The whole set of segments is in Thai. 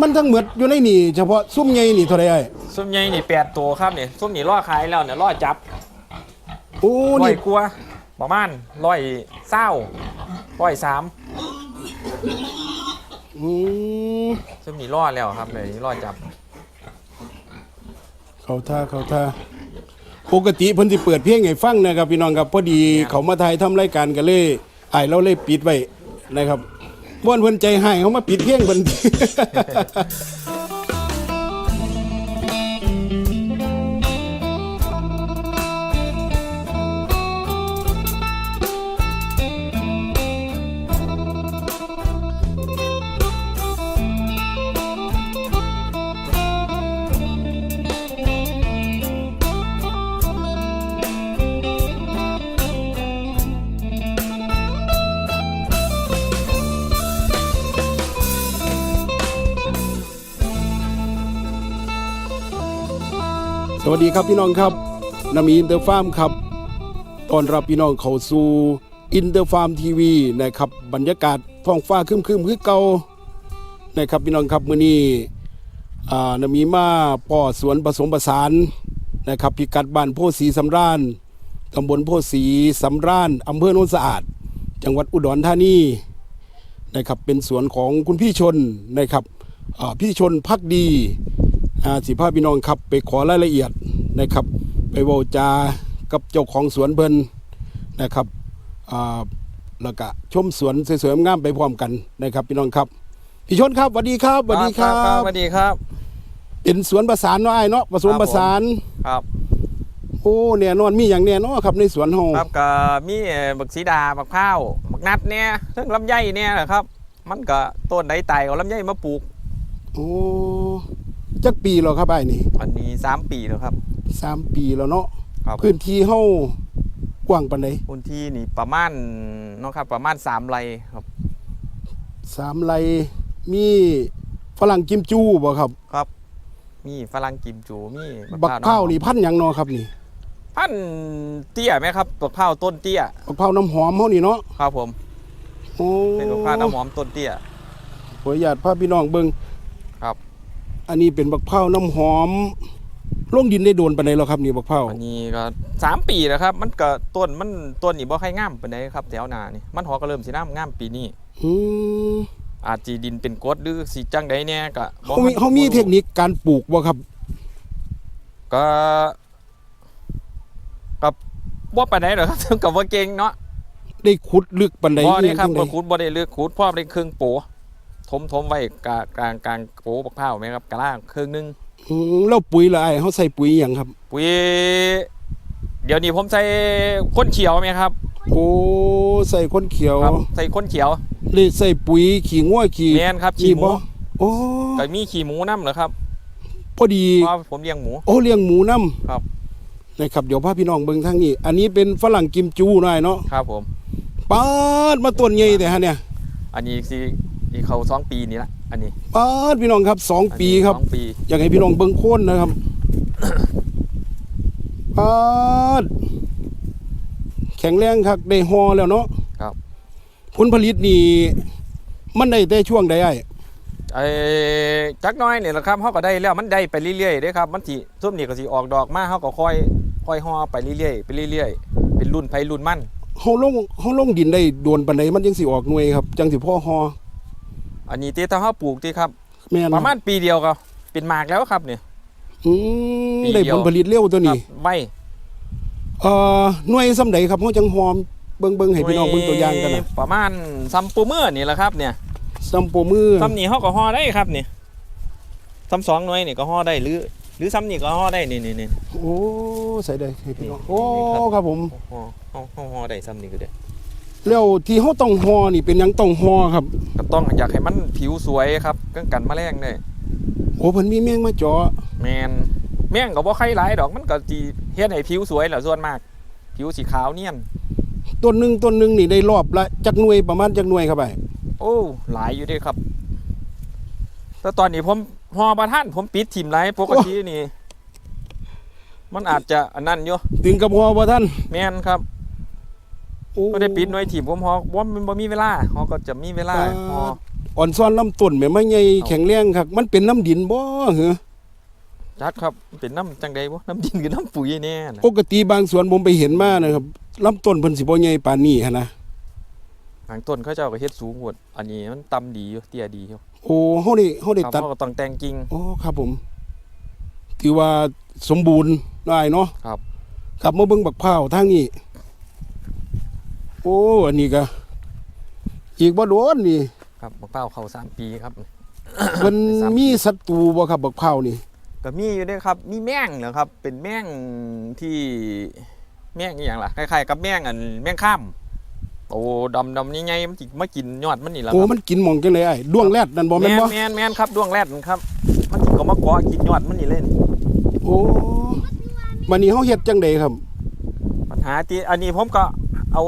มันทั้งหมดอยู่ในนี่เฉพาะซุ้มใหญ่นี่เท่าไหร่ไอ้ส้มใหญ่นี่แปดตัวครับเนี่ยส้มนี่ล่อขายแล้วเนี่ยล่อจับโอ้ร้อนี่ยกลัวาประมาณร้อยเศร้าร้อยสามอืมส้มนี่ล่อแล้วครับเลยล่อจับเขาท่าเขาท่าปกติเพิ่นสิเปิดเพลงให้ฟังนะครับพี่น้องครับพอดีเขามาถ่ายทำรายการกันเลยไอ้ายเราเลยปิดไว้นะครับ ม่วนเพิ่นใจให้เขามาปิดเพลงเพิ่น ดีครับพี่น้องครับนามีอินเตอร์ฟาร์มครับตอนรับพี่น้องเข้าสู่อินเตอร์ฟาร์มทีวีนะครับบรรยากาศท้องฟ้าครึมๆคือเก่านะครับพี่น้องครับมื้อนี้อ่านามีมาป่อสวนผสมผสานนะครับพิกัดบ้านโพสีสำราญตำบลโพสีสำราญอำเภอโนนสะอาด จังหวัดอุดรธานีนะครับเป็นสวนของคุณพี่ชนนะครับพี่ชนพักดี สิพาพี่น้องครับไปขอรายละเอียดนะครับ ไปเว้าจากับเจ้าของสวนเพิ่นนะครับอ่าแล้วก็ชมสวนสวยๆงามๆไปพร้อมกันนะครับ พี่น้องครับพี่ชนครับสวัสดีครับสวัสดีครับสวัสดีครับ เป็นสวนประสานเนาะไอ้ายเนาะผสมครับผมประสานครับโอ้เนี่ยนอนมีอย่างแน่เนาะครับในสวนเฮาครับก็มีบักสีดาบักข้าวบักนัดเนี่ยซึ่งลำไยเนี่ยแหละครับ มันก็ต้นใดไตเอาลำไยมาปลูกโอ้ จักปีแล้วครับไอ้ายนี่อันนี้สามปีแล้วครับ สามปีแล้วเนาะครับพื้นที่เฮากว้างปานใดพื้นที่นี่ประมาณเนาะครับ ประมาณสามไร่ครับ สามไร่มีฝรั่งกิมจูบ่ครับครับ มีฝรั่งกิมจูมีบักข้าวนี่พันธุ์หยังเนาะครับนี่พันธุ์เตี้ยไหมครับบักข้าวต้นเตี้ย บักพร้าวน้ำหอมเฮานี่เนาะครับผม โอ้เป็นบักข้าวน้ำหอมต้นเตี้ย ขออนุญาตพาพี่น้องเบิ่งครับ อันนี้เป็นบักพร้าวน้ำหอมลงดินได้โดนปานใดแล้วครับนี่บักพร้าวอันนี้ก็สามปีแล้วครับ มันก็ต้นมันต้นนี่บ่ค่อยงามปานใดครับแถวนานี่มันหอก็เริ่มสิน้ำงามปีนี้อืมอาจจีดินเป็นกรดหรือสีจังใดเนี่ยก็บ่เฮามีเฮามีเทคนิคการปลูกบ่ครับ ก็กับบ่ปานใดหรอกครับ กับว่าเก่งเนาะได้ขุดลึกปานใดบ่ได้ครับจังบ่ใดขุดบ่ได้เลือกขุดพร้อมได้ครึ่งโป ถมถมไว้กลางกลางกลางโปบักพร้าวแม่ครับกลางครึ่งหนึงอืมแล้วปุ๋ยละไอ้ายเฮาใส่ปุ๋ยหยังครับ ปุ๋ยเดี๋ยวนี้ผมใส่ข้นเขียวไหมครับโอ้ใส่คนเขียวครับ ใส่ข้นเขียวเลยใส่ปุ๋ยขี้งัวขี้แม่นครับขี้หมูบ่โอ้ก็มีขี้หมูน้ำเหรอครับพอดี เพราะว่าผมเลี้ยงหมู โอ้เลี้ยงหมูน้ำครับ นะครับ เดี๋ยวพาพี่น้องเบิ่งทางนี้ อันนี้เป็นฝรั่งกิมจูหน่อยเนาะครับผม ปาดมาต้นใหญ่แต่ฮะเนี่ย อันนี้สิ อีกเขาสองปีนี่ละอันนี้ปาดพี่น้องครับสองอันนี้ปีครับ สองปีอยากให้พี่น้องเบิ่งโคนนะครับปาดแข็งแรงครับได้ฮอแล้วเนาะครับผลผลิตนี่มันได้แต่ช่วงใดไอ้ไอ้จักหน้อยเนี่ยแหละครับเขาก็ได้แล้วมันได้ไปเรื่อยๆเด้ครับ มันสิส้มนี่ก็สิออกดอกมาเขาก็ค่อยค่อยห่อไปเรื่อยๆไปเรื่อยๆเป็นรุ่นไผรุ่นมันเฮาลงเฮาลงดินได้โดนปานใดมันจังสิออกหน่วยครับ จังสิพ่อฮอ อันนี้ที่ถ้าเขาปลูกที่ครับ แม่นประมาณปีเดียวก็เป็นหมากแล้วครับเนี่ย อืมปีเดีได้ยวผลผลิตเร็วตัวครันี้บไว้เอ่อหน่วยซำใดครับเฮาจังฮอมเบิ่งเบิ่งให้พี่น้องเบิ่งตัวอย่างกันนะประมาณซัมปูเมอร์นี่แหละครับเนี่ยซัมโปมือซัมนี่เขาก็ห่อได้ครับเนี่ยซัมสองหน่วยนี่ก็ห่อได้หรือ หรือซัมนี่ก็ห่อได้นี่นี่นี่ โอ้ใส่ได้ให้พี่น้องนี่โอ้ครับ ครับผมห่อห่อห่อห่อได้ซัมนี่ก็ได้ แล้วที่เฮาต้องฮอนี่เป็นหยังต้องฮอครับก็ต้องอยากให้มันผิวสวยครับกังกันแมลงได้โอ้เพิ่นมีแมงมาเจาะแมนแม่งก็บ่ใครหลายดอกมันก็สิเฮ็ดให้ผิวสวยแหละส่วนมาก ผิวสีขาวเนียน ต้นหนึงต้นหนึงนี่ได้รอบละจักหน่วยประมาณจักหน่วยครับไอ้โอ้หลายอยู่เด้ครับ แต่ตอนนี้ผมฮอประท่านผมปิดทีมไรปกตินี่ มันอาจจะอันนั้นอยู่ถึงกับฮอบ่ท่าน แม่นครับโอ้ ก็ได้ปิดหน่วยทีมผมฮอว่ามันบ่มีเวลาฮอก็จะมีเวลาฮออ่อนซ้อนลำต้นแม่มาใหญ่แข็งแรงคักมันเป็นน้ำดินบ่เหรอจักครับเป็นน้ำจังใดบ่น้ำดินกับน้ำปุ๋ยแน่นะปกติบางสวนผมไปเห็นมานะครับลำต้นเพิ่นสิบ่ใหญ่ปานนี้หันนะหางต้นเขาเจ้าก็เฮ็ดสูงหมดอันนี้มันต่ำดีอยู่เตี้ยดีอยู่โอ้เฮาได้เฮาได้ครับตัดเขาก็ต้องแต่งกิ่งโอ้ครับผมถือว่าสมบูรณ์ได้เนาะครับกลับมาเบิ่งบักพร้าวทางนี้ โอ้อันนี้ก็อีกบ่โดนนี่ครับบักเป้าเข้าสามปีครับเพิ่นสามปี มีศัตรูบ่ครับบักพร้าวนี่ ก็มีอยู่ด้วยครับ มีแม่งเหรอครับ เป็นแม่งที่แม่งอหย่างล่ะคล้ายๆกับแม่งอันแม่งข้ามโอ้ดำดำนี่ไงมันจิมากินยอดมันนี่แหละคโอ้รับมันกินหม่องจังได๋อ้ายด้วงแรดนั่นบ่แม่แม่นนบ่แม่นแม่นครับดวงแรดนั่นครับ มันจิก็มาเกาะกินยอดมันนี่เลยนี่โอ้บัดนี้เฮาเฮ็ดจังไดครับ ปัญหาที่อันนี้ผมก็ เอา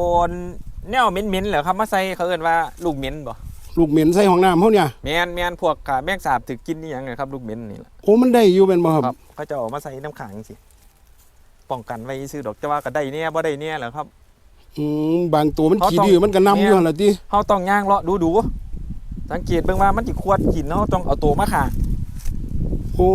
แนวเหม็นๆเหรอครับมาใส่เขาเอิ้นว่าลูกเหม็นบ่ลูกเหม็นใส่ห้องน้ำเฮาเนี่ยแม่นแม่นพวกกาแมงสาบถึกกินนี่หยังไงครับลูกเหม็นนี่แหละโอ้มันได้อยู่แม่นบ่ครับครับเขาจะเอามาใส่น้ำขังสิป้องกันไว้ซื้อดอกจะว่าก็ได้เนี่ยบ่ได้เนี่ยแหละครับ อืมบางตัวมันเขาขี้ต้องดื้อมันก็นำอยู่หั่นล่ะติเฮาต้องย่างเลาะดูดูๆสังเกตเบิ่งว่ามันสิควดกินเฮาต้องเอาตัวมาขาโอ้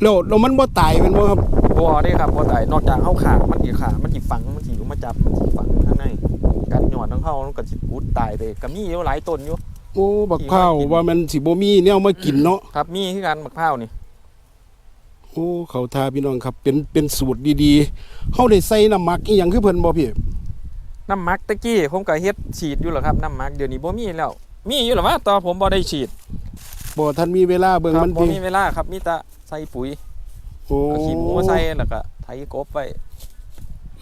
แล้วแล้วมันบ่ตายแม่นบ่ครับ บ่ได้ครับบ่ตายนอกจากเฮาขา มันสิขา มันสิฝัง มันสิมาจับ มันสิฝังข้างในกัดหยอดของเฮามันก็สิอุดตายไปก็มีอยู่หลายต้นอยู่ โอ้บักพร้าวว่ามันสิบ่มีแนวมากินเนาะ ครับ มีคือกันมะพร้าวนี่ โอ้เขาทาพี่น้องครับ เป็น เป็นสูตรดีๆเฮาได้ใส่น้ำหมักอีหยังคือเพิ่นบ่พี่ น้ำหมักตะกี้ผมก็เฮ็ดฉีดอยู่แหรอครับ น้ำหมักเดี๋ยวนี้บ่มีแล้ว มีอยู่หรอวะตอนผมบ่ได้ฉีดบ่ทันมีเวลาเบิ่งครับมันบ่ติมีเวลาครับ มีแต่ใส่ปุ๋ยโอ้ เอาขี้หมูมาใส่แล้วก็ไถกบไว้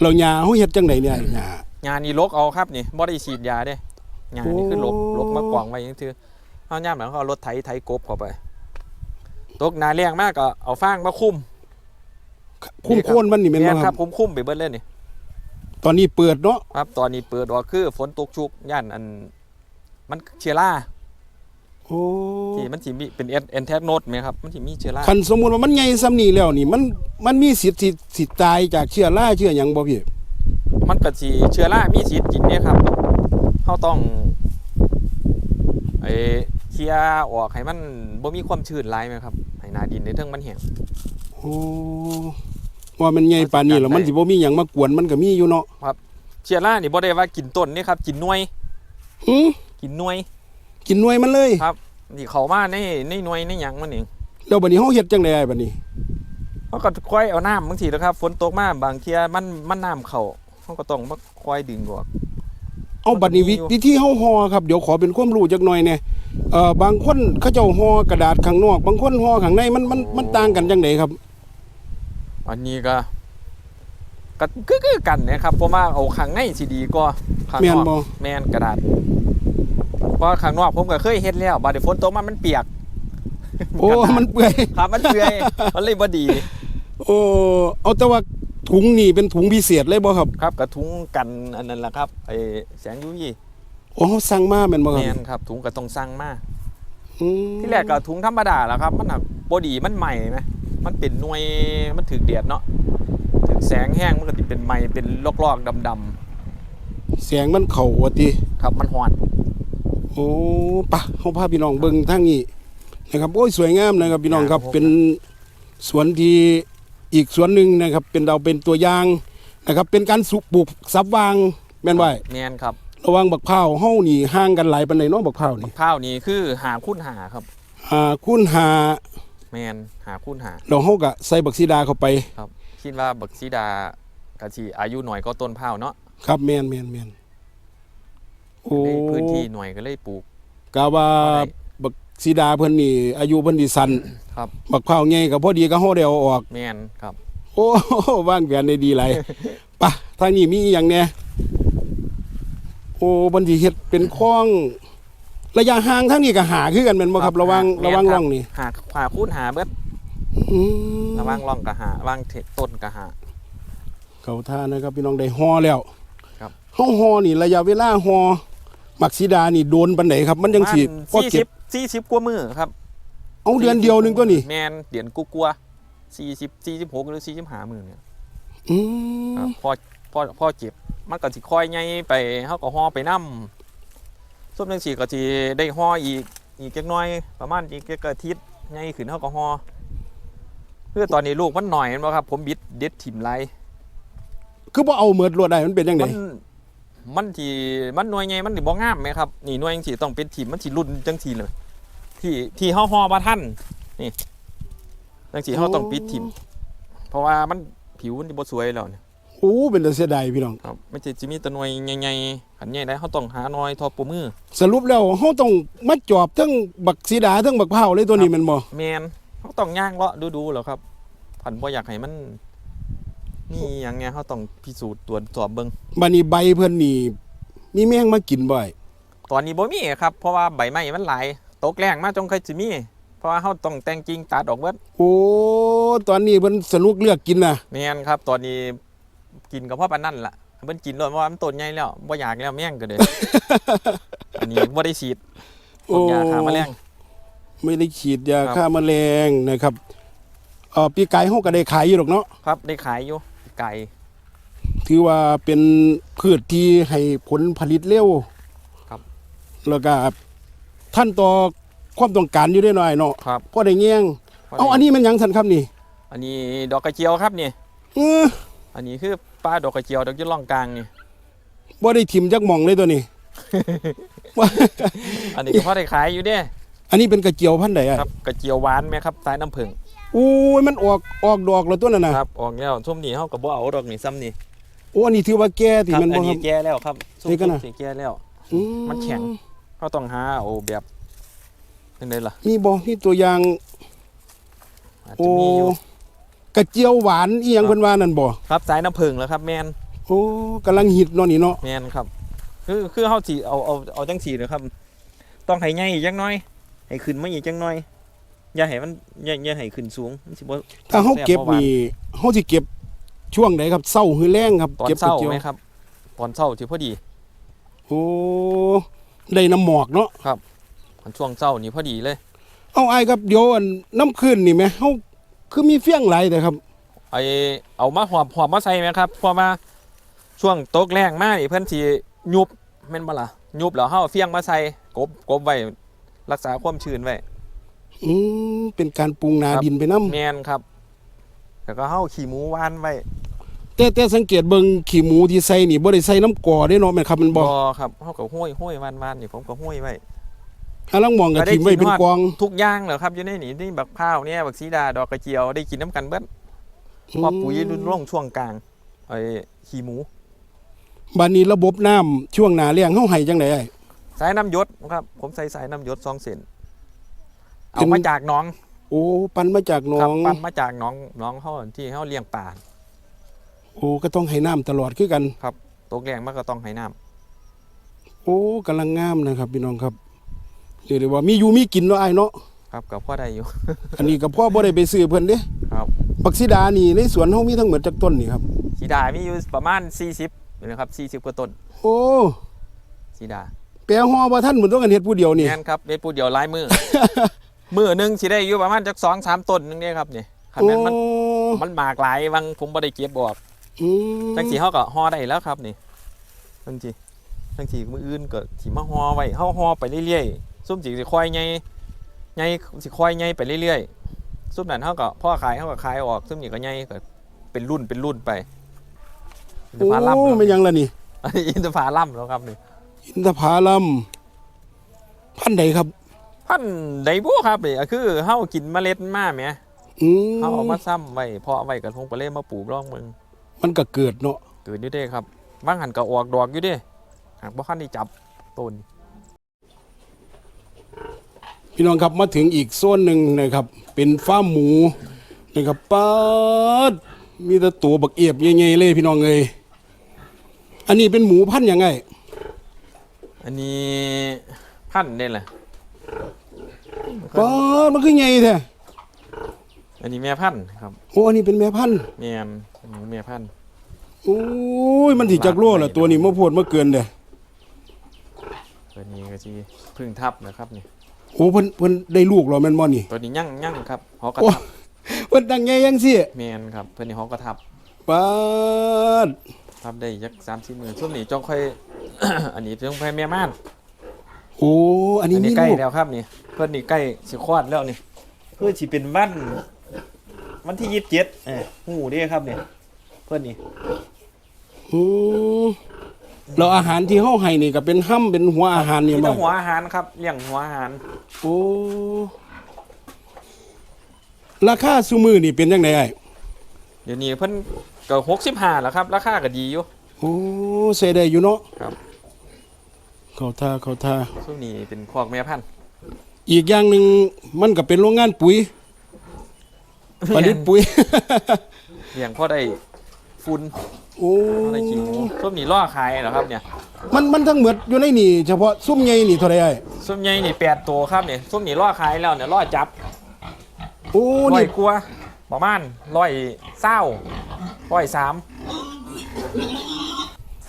แล้วหญ้าเฮาเฮ็ดจังไดเนี่ยหญ้า งานนี้ลกเอาครับนี่บ่ได้ฉีดยาเด้งานนี้คือลกโอ้ลกมากวางไว้จังซี่เฮายามหลังเขาเอารถไถไถกบเข้าไป ตกหนาแรงมากก็เอาฟางมาคุมคุ้มโคนมันนี่แม่นแม่บ่นคครัรับบคุมๆไปเบิดเลยนี่ตอนนี้เปิดเนาะครับ ตอนนี้เปิดออกคือฝนตกชุกย่านอัน มันเชื้อรา โอ้ที่มันสิมีเป็นแอนแทกโนดไหมครับมันสิมีเชื้อราคันสมมุติว่ามันใหญ่ซ้ำนี้แล้วนี่มันมันมีสิทธิ์สิสิตายจากเชื้อราเชื้อหยังบ่พี่มันก็สิเชื้อรามีสิทธิ์กินเนี่ยครับเขาต้องไอ้เคลียร์ออกให้มันบ่มีความชื้นหลายไหมครับให้หนาดินในเทิงมันแห้งโอ้ว่ามันใหญ่ปานนี้แล้วมันสิบ่มีหยังมากวนมันก็มีอยู่เนาะเชื้อรานี่บ่ได้ว่ากินต้นนี่ครับกินหน่วยหือกินหน่วย กินหน่วยมันเลยครับนี่เขามาในในหน่วยในหยังมันเองแล้วบัดนี้เฮาเฮ็ดจังได๋บัดนี้เขาก็ค่อยเอาน้ำบางทีนะครับ ฝนตกมาบางเทียมันมันน้ำเข้าเขาก็ต้องมาค่อยดึงออกเอาบัดนี้วิมันมีอยู่วิธีเฮาห่อครับเดี๋ยวขอเป็นความรู้จักหน่อยแหน่เอ่อบางคนเขาเจ้าห่อกระดาษข้างนอก บางคนห่อข้างในมันมันมันต่างกันจังไดครับ อันนี้ก็ก็คือคือกันนะครับเพราะว่าเอาข้างในสิดีกว่าข้างแม่นนอกบ่แมนกระดาษ เพราะข้างนอกผมก็เคยเฮ็ดแล้วบาดเดี๋ยวฝนตกมามันเปียก โอ้ มันเปื่อย ครับมันเปื่อยมันเลยบ่ดี โอ้ เอาแต่ว่าถุงนี่เป็นถุงพิเศษเลยบ่ครับ ครับกระทุงกันอันนั้นแหละครับไอ้แสง UV โอ้เฮาสั่งมาแม่นบ่คแมรับนครับ ถุงก็ต้องสั่งมาอืมที่แรกก็ถุงธรรมดาแหละครับ มันหักบ่ดีมันใหม่ไหมมันเป็นหน่วยมันถึกแดดเนาะถึกแสงแห้งมันก็สิเป็นไหม้เป็นลอกๆดำแสงมันเข้าว่าติๆครับมันฮ้อน โอ้ปะเฮาพาพี่น้องเบิ่งทางนี้นะครับ โอ้ยสวยงามนะครับพี่น้องครับเป็นสวนที่อีกสวนหนึ่งนะครับ เป็นเราเป็นตัวอย่างนะครับ เป็นการสุปลูกซับวางแม่นไว้แมนครับ ระหวังบักพร้าวเฮานี่ห่างกันหลายปานใดเนาะบักพร้าวนี่ข้าวนี้คือหาคูณหาครับอ่าคูณหาแมนหาคูณหาเราเฮาก็ใส่บักซีดาเข้าไปคิดว่าบักซีดากะสิอายุหน่อยก็ต้นเผาวเนาะครับแม่นแม่นแม่น โอ้เลยพื้นที่หน่อยก็เลยปลูก กะว่าบ่ได้บักซีดาเพิ่นนี่อายุเพิ่นสิสั้นครับบักพร้าวใหญ่ก็พอดีก็เฮาได้เอาออก แมนครับ โอ้ วางแผนได้ดีหลายปะทางนี้มีอีหยังแหน่โอ้บันทีเฮ็ดเป็นคลอง ระยะห่างทางนี้ก็หาคือกันแม่นบ่ครับ ระวังแม่นระวังคบร่องนี่หาหาคูณหาเบิดอืมระวังร่องกะหาระวังเทต้นกะหา เขาท่านะครับพี่น้องได้ฮอแล้วครับ เฮาฮอนี่ระยะเวลาฮอ มักสีดานี่โดนปานไหนครับ มันจังสิพอสี่เก็สิบบสี่สิบกว่ามือครับเอาเดือนเดียวหนึงตัวนี่แมนเดือนกูกลัวสี่สิบสี่สิบหกหรือสี่สิบห้ามือเนี่ยอืครับมพอพอพอเจ็บมันก็สิคอยไงไปเขาก็ห่อไปน้ำส้มจังสีก็สิได้ห่ออีกอีกจักหน้อยประมาณอีกจักอาทิตย์ใหญ่ขึ้นเฮาก็ห่อคือตอนนี้ลูกมันหน่อยแม่นบ่ครับ ผมบิดเด็ดถิ่มไรคือบ่เอาเมิดรวดได้มันเป็นจังไดมัน มันที่มันหน่วยไงมันสิบ่งามไหมครับนี่หน่วยจังสีต้องเป็นถิ่มมันสิรุ่นจังสีเลยที่ที่เฮาห่อบ่ทันนี่จังสีเฮาต้องปิดถิ่มเพราะว่ามันผิวมันสิบ่สวยแล้วเนี่ยโอ้เป็นแต่เสียดายพี่น้องครับไม่ใช่จะมีแต่หน่วยใหญ่ๆขันใหญ่ได้เขาต้องหาหน่อยทอปูมือ สรุปแล้วเฮาต้องมาจอบทั้งบักสีดาทั้งบักเผาวเลยตัวนี้แมันบ่แมนเขาต้องย่างเลาะดูดูๆแล้วครับผันบ่อยากให้มัน นี่อย่างเงี้ยเขาต้องพิสูจน์ตรวจสอบเบิ่งบัดนี้ใบเพิ่นนี่มีแมงมากินบ่อยตอนนี้บ่มีครับเพราะว่าใบไม้มันหลายตกแรงมาจงเคยสิมี เพราะว่าเขาต้องแต่งจริงตัดออกเบิดโอ้ตอนนี้เพิ่นสนุกเลือกกินน่ะแมนครับ ตอนนี้กินกับพ่อปานนั่นล่ะเพิ่นกินโดนเพราะว่ามันต้นใหญ่แล้วบ่อยากแล้วแม่งก็เลยอันนี้บ่ได้ฉีดพวกยาฆ่าแมลงไม่ได้ฉีดยาครับฆ่าแมลงนะครับเอ่อปีกายเฮาก็ได้ขายอยู่หรอกเนาะครับได้ขายอยู่ ไก่ถือว่าเป็นพืชที่ให้ผลผลิตเร็วครับ แล้วก็ท่านต่อความต้องการอยู่ได้หน่อยเนาะครับพอได้แง่งเอาอันนี้มันหยังสันครับนี่อันนี้ดอกกระเจียวครับนี่เอออันนี้คือปลาดอกกระเจียวดอกอยี่ล่องกลางนี่บ่ได้ทิมจักหม่องเลยตัวนี้ อันนี้ก็พอได้ขายอยู่เด้ อันนี้เป็นกระเจียวพันธุ์ใดอะครับกระเจียวหวานไหมครับสายน้ำผึ้ง อู้ยมันออกออกดอกแล้วตัวนั้นน่ะครับออกแล้วส้มนี่เฮาก็บ่เอาดอกนี่ซ้ำนี่โอ้อันนี้ถือว่าแก่ที่ครับมันอับ่นครันี้บ แก่แล้วครับส้มนี่ก็น่ะ สิแก่แล้ว อืมันแข็ง เฮาต้องหาเอาแบบจังไดล่ะมีบ่มีตัวอย่างอาจโอ้จะมีอยู่ กระเจียวหวานอีหยังเพิ่นว่านั่นบ่ครับสายน้ำผึ้งแล้วครับแมนโอ้กำลังฮิตเนาะนี่เนาะแมนครับ คือคือเฮาสิเอาเอาเอาจังซี่นะครับ ต้องให้ใหญ่อีกจังน้อย ให้ขึ้นมาอีกจังน้อย อย่าให้มันอย่าอย่าให้ขึ้นสูงมันสิบ่ถ้าเฮาเก็บแซ่บบ่หวานนี่เฮาสิเก็บช่วงไหนครับเช้าหรือแรงครับ ตอนเก็บเช้ากระเจียวไหมครับ ตอนเช้าที่พอดีโอ้ได้น้ำหมอกเนาะอันช่วงเช้านี่พอดีเลย เอาไอ้ายครับเดี๋ยวอันน้ำขึ้นนี่ไหมเฮาคือมีเฟี้ยงหลายแต่ครับไอเอามาหอมหอมมาใส่ไหมครับเพราะว่าช่วงตกแรงมากนี่เพื่อนสิยุบแม่นบ่ล่ะยุบแล้วเฮาเอาเฟียงมาใส่กบกบไว้รักษาความชื้นไว้ อืมเป็นการปรุงนาครับดินไปน้แมนครับแล้วก็เฮาขี้หมูหวานไว้ำแต่แต่สังเกตเบิ่งขี้หมูที่ใส่นี่บ่ได้ใส่น้ำกอได้เนาะแม่นครับมันบ่ครับเฮาก็ห้อยห้อยหวานหวานนี่ผมก็ห้อยไว้ถ้าลังมองก็ก็ได้ทิ่มไว้กินเป็นฮอดกองทุกอย่างเหรอครับอยู่ในนี่นี่บักพร้าวเนี่ยบักสีดาดอกกระเจียวได้กินน้ำกันเบิดเพอปุ๋ยรุ่นร่องช่วงกลางไอ้ขี้หมูบัดนี้ระบบน้ำช่วงหน้าแล้งเฮาให้จังได๋อ้ายสายน้ำหยศครับ ผมใส่สายน้ำหยศสองเส้น เป็เอานมาจากหน้องโอ้ปันมาจากหนอครับงปั่นมาจากหน้องหน้องเขาที่เขาเลี้ยงปลาโอ้ก็ต้องให้น้ำตลอดคือกันตกแรงมันก็ต้องให้น้โอ้กำลังงามนะครับพี่น้องครับเรียกได้ว่ามีอยู่มีกินเนาะอ้ายเนาะำครับกับพ่อได้อยู่ อันนี้ก็พ่อบ่ได้ไปซื้อเพิ่นเด้ครับบักสีดานี่ในสวนเฮามีทั้งหมดจักต้นนี่ครับสีดามีอยู่ประมาณ 40นะครับ40กว่าต้น โอ้สีดาแปลฮอบ่ทันเหมือนต้องกันเฮ็ดผู้เดียวนี่แม่นครับเป็นปูเดียวหลายมือ มือหนึงสิได้อยู่ประมาณจักสองสามต้นนึงเนี่ยครับนี่คันนั้นมันโอ้มันหมากหลายวังผมบ่ได้เก็บบอกอืมจังสีเฮาก็ห่อได้แล้วครับนี่จังสีจังสีมืออื่นก็สิมาห่อไว้เฮาห่อไปเรื่อยๆซุ่มสิสิค่อยใหญ่ใหญ่สิค่อยใหญ่ไปเรื่อยๆซุ่มนั้นเฮาก็พ่อขายเฮาก็ขายออกซุ่มนี้ก็ใหญ่ก็เป็นรุ่นเป็นรุ่นไปอินทโอ้ผลัมไม่ยังล่ะนี่อันนี้อินทผลัมแล้วครับนี่อินทผลัมพันธุ์ใดครับ พันธุ์ไดบูครับนี่ก็คือเฮากินเมล็ดมาแหมอืมเฮาเอามาซ้ำไว้เพาะไว้กับทงปลาเล่มาปลูกร่องเมืองมันก็เกิดเนาะเกิดอยู่เด้ครับบางหันก็ออกดอกอยู่เด้หากบ่คันได้จับต้นพี่น้องครับมาถึงอีกโซนหนึ่งนะครับ เป็นฟาร์มหมูนะครับปาดมีแต่ตัวบักเอียบใหญ่ๆเลยพี่น้องเอ้ยอันนี้เป็นหมูพันธุ์ยังไง อันนี้พันธุ์นี่แหละ ปาดมันคือใหญ่แท้อันนี้แม่พันธุ์ครับโอ้อันนี้เป็นแม่พันธุ์แม่นอันนี้แม่พันธุ์โอ้ยมันสิจักโลละตัวนี้มาโพดมาเกินเด้ตัวนี้ก็สิพึ่งทับนะครับนี่โอ้เพิ่นเพิ่นได้ลูกแล้วแม่นบ่นี่ตัวนี้ยั่งยั่งครับหอกระโอ้ทับเพิ่นตั้งใหญ่ยังสิแม่นครับเพิ่นนี่หอกระทับปาดทับได้ยักสามสี่มือช่วงนี้จ้องค่อย อันนี้จ้องค่อยแม่ม่าน โโอ้อันนี้อันมีนี้ใกล้ลูกแล้วครับนี่ เพื่อนนี่ใกล้สิคลอดแล้วนี่เพื่อสิเป็นวันวันที่ยี่สิบเจ็ดเออหูเด้ครับเนี่ย เพื่อนนี่อืมแล้วอาหารที่เฮาให้นี่ก็เป็นห้ำเป็นหัวอาหารนี่มีบ่แต่หัวอาหารครับเลี้ยงหัวอาหารโอ้ราคาซุมือนี่เป็นจังไดไอ้เดี๋ยวนี้เพิ่นก็หกสิบห้าแล้วครับราคาก็ดีอยู่ โอ้ใส่ได้อยู่เนาะครับ เข้าท่าเข้าท่าช่วงนี้เป็นพวกแม่พันธุ์อีกอย่างหนึ่งมันก็เป็นโรงงานปุ๋ยผลิตปุ๋ย เลี้ยงพอได้ฝุ่นโอ้พอได้ขี้หมูช่วงนี้ล่อขายเหรอครับเนี่ยมันมันทั้งหมดอยู่ในนี่เฉพาะซุ้มใหญ่นี่เท่าไหร่ไอ้ส้มใหญ่นี่แปดตัวครับเนี่ยส้มนี่ล่อขายแล้วเนี่ยล่อจับโอ้ร้อนี่ยกลัวาประมาณร้อยเศร้าร้อยสาม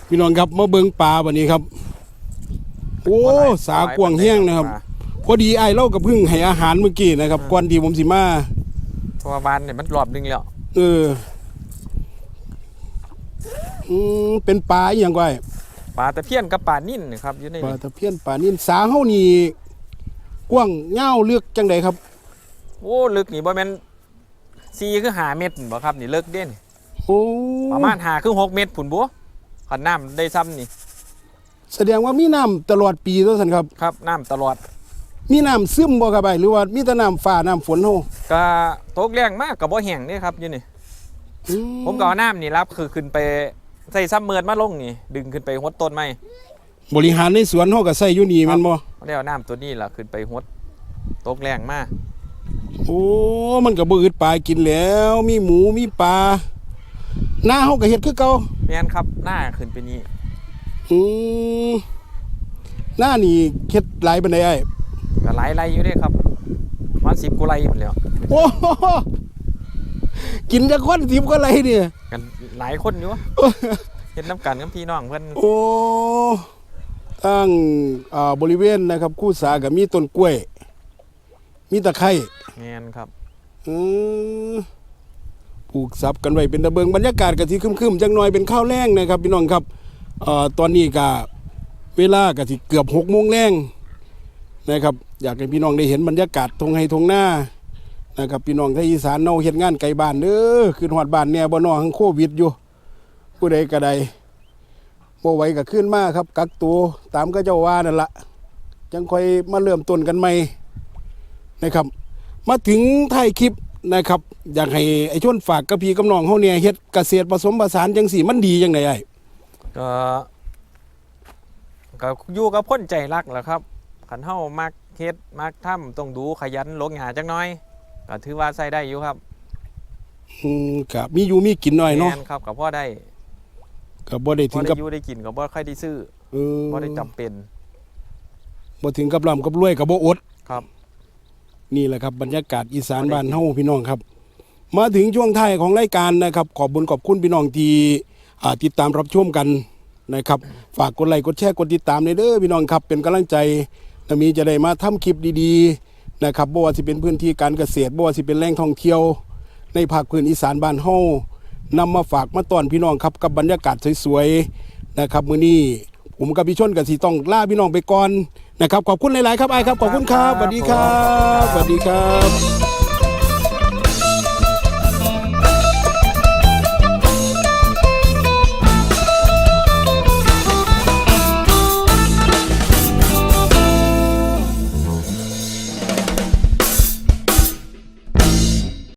พี่น้องครับมาเบิ่งปลาบัดนี้ครับ โอ้สากวางเฮี้ยงนะครับ พอดีไอ้ายเล่ากับพึ่งให้อาหารเมื่อกี้นะครับก่อนที่ผมสิมาเพราะว่าบานเนี่ยมันรอบหนึงแล้วเอออืมเป็นปลาอหย่างไรปลาตะเพียนกับปลานิ่นนี่ครับอยู่ในปลานี่ตะเพียนปลานิ่นสาเฮานี่กว้างเงาวเลือกจังใดครับโอ้ลึกนี่บ่แม่นซีคือหาเม็ดบ่ครับนี่เลิกเด่นโอ้ประมาณหาคือหกเม็ดผุนบัวขันน้ำได้ซ้ำนี่ แสดงว่ามีน้ำตลอดปีตัวสันครับ ครับน้ำตลอด มีน้ำซึมบ่ครับไอ้หรือว่ามีแต่น้ำฟ้าน้ำฝนเฮาก็ตกแรงมากกับบ่แห้งนี่ครับอยู่นี่อืผมก็เอาน้ำนี่รับคือขึ้นไปใส่ซ้ำเมือดมาลงนี่ ดึงขึ้นไปหดต้นไม้บริหารในสวนเฮาก็ใส่อยู่นี่แม่นบ่แล้วเอาน้ำตัวนี้ล่ะขึ้นไปหดตกแรงมากโอ้ มันก็บ่อึดปลากินแล้ว มีหมูมีปลาหน้าเฮาก็เฮ็ดคือเก่าแม่นครับหน้าขึ้นไปนี่ อืมหน้านี่เฮ็ดหลายปานใดไอ้ก็หลายไรอยู่เด้ครับประมาณสิบกุไรหมดแล้วโอ้โหกินจะคนสิบก็ไรเนี่ยกันหลายคนอยู่เห็นน้ำกันกับพี่น้องเพื่อนโอ้ตั้งอ่าบริเวณนะครับคู่สากับมีต้นกล้วย มีตะไคร้แม่นครับอือปลูกสับกันไว้เป็นตะเบิงบรรยากาศกะทิครึมๆจังหน่อยเป็นข้าวแรงนะครับ พี่น้องครับ เอ่อตอนนี้ก็เวลากะทิเกือบหกโมงแรงนะครับ อยากให้พี่น้องได้เห็นบรรยากาศทงไฮทงหน้านะครับพี่น้องที่อีสานเนาเฮ็ดงานไกลบ้านเด้อขึ้นฮอดบ้านเนี่ยบ่นอหังโควิดอยู่ ผู้ใดก็ได้บ่ไหวก็ขึ้นมาครับ กักตัวตามก็เจ้าว่านั่นละจังค่อยมาเริ่มต้นกันใหม่นะครับ มาถึงท้ายคลิปนะครับ อยากให้ไอ้ชนฝากกับพี่กับน้องเฮาเนี่ยเฮ็ดเกษตรผสมผสานจังสี่มันดีจังไดไอ้ ก็ก็อยู่กับพ้นใจรักแหละครับขันเฮามักเฮ็ดมักทำต้องดูขยันลงหาจักหน้อย ก็ถือว่าใส่ได้อยู่ครับอืมก็มีอยู่มีกินหน่อยเนาะแม่นครับกับพ่อได้ก็บ่ได้พ่ถึองได้กับอยู่ได้กินกับพ่อค่อยได้ซื้อเออพ่อได้จำเป็นบ่ถึงกับร่ำกับรวยก็บ่อด ครับ นี่แหละครับบรรยากาศอีสานบ้านเฮาพี่น้องครับ มาถึงช่วงท้ายของรายการนะครับ ขอบบุญขอบคุณพี่น้องที่อ่า ติดตามรับชมกันนะครับ ฝากกดไลค์กดแชร์กดติดตามในเด้อพี่น้องครับ เป็นกำลังใจนะมีจะได้มาทำคลิปดีๆนะครับบ่ว่าสิเป็นพื้นที่การเกษตรบ่ว่าสิเป็นแหล่งท่องเที่ยว ในภาคพื้นอีสานบ้านเฮานำมาฝากมาต้อนพี่น้องครับกับบรรยากาศสวยๆนะครับมื้อนี้ผมกับพี่ชนกับสีต้องลาพี่น้องไปก่อนนะครับขอบคุณหลายๆครับไอ้ครับขอบคุณครับสวัสดีครับสวัสดีครับ